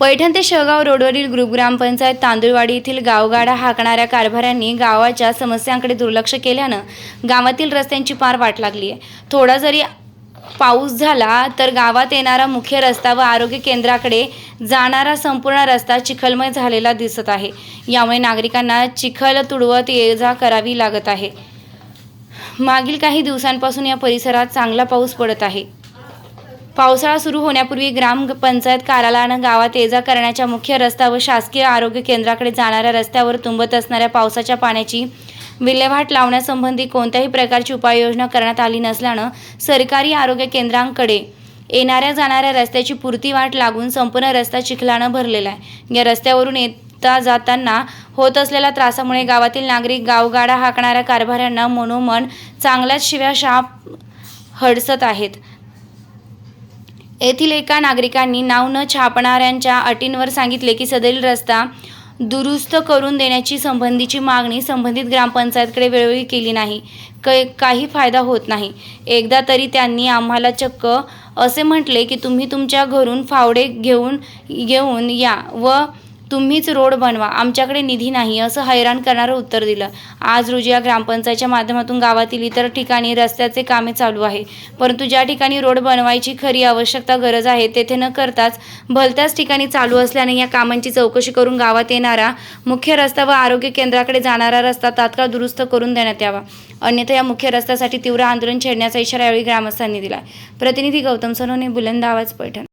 पैठण ते शेगाव रोडवरील ग्रुप ग्रामपंचायत तांदूळवाडी येथील गावगाडा हाकणाऱ्या कारभाऱ्यांनी गावाच्या समस्यांकडे दुर्लक्ष केल्यानं गावातील रस्त्यांची पार वाट लागली आहे. थोडा जरी पाऊस झाला तर गावात येणारा मुख्य रस्ता व आरोग्य केंद्राकडे जाणारा संपूर्ण रस्ता चिखलमय झालेला दिसत आहे. यामुळे नागरिकांना चिखल तुडवत ये जा करावी लागत आहे. मागील काही दिवसांपासून या परिसरात चांगला पाऊस पडत आहे. पावसाळा सुरू होण्यापूर्वी ग्रामपंचायत कार्यालयानं गावात ये जा करण्याच्या मुख्य रस्ता व शासकीय आरोग्य केंद्राकडे जाणाऱ्या रस्त्यावर तुंबत असणाऱ्या पावसाच्या पाण्याची विल्हेवाट लावण्यासंबंधी कोणत्याही प्रकारची उपाययोजना करण्यात आली नसल्यानं सरकारी आरोग्य केंद्रांकडे येणाऱ्या जाणाऱ्या रस्त्याची पुरती वाट लागून संपूर्ण रस्ता चिखलानं भरलेला आहे. या रस्त्यावरून येता जाताना होत असलेल्या त्रासामुळे गावातील नागरिक गावगाडा हाकणाऱ्या कारभाऱ्यांना मनोमन चांगल्याच शिव्या शाप हडसत आहेत. येथील एका नागरिकांनी नाव न छापणाऱ्यांच्या अटींवर सांगितले की सदरील रस्ता दुरुस्त करून देण्याची संबंधीची मागणी संबंधित ग्रामपंचायतकडे वेळोवेळी केली नाही. कै काही फायदा होत नाही. एकदा तरी त्यांनी आम्हाला चक्क असे म्हटले की तुम्ही तुमच्या घरून फावडे घेऊन घेऊन या व तुम्हीच रोड बनवा. आमच्याकडे निधी नाही असं हैराण करणारं उत्तर दिलं. आज रोजी या ग्रामपंचायतच्या माध्यमातून गावातील इतर ठिकाणी रस्त्याचे कामे चालू आहे. परंतु ज्या ठिकाणी रोड बनवायची खरी आवश्यकता गरज आहे तेथे न करताच भलत्याच ठिकाणी चालू असल्याने या कामांची चौकशी करून गावात येणारा मुख्य रस्ता व आरोग्य केंद्राकडे जाणारा रस्ता तात्काळ दुरुस्त करून देण्यात यावा. अन्यथा या मुख्य रस्त्यासाठी तीव्र आंदोलन छेडण्याचा इशारा यावेळी ग्रामस्थांनी दिला प्रतिनिधी गौतम सनोने बुलंद आवाज पैठण.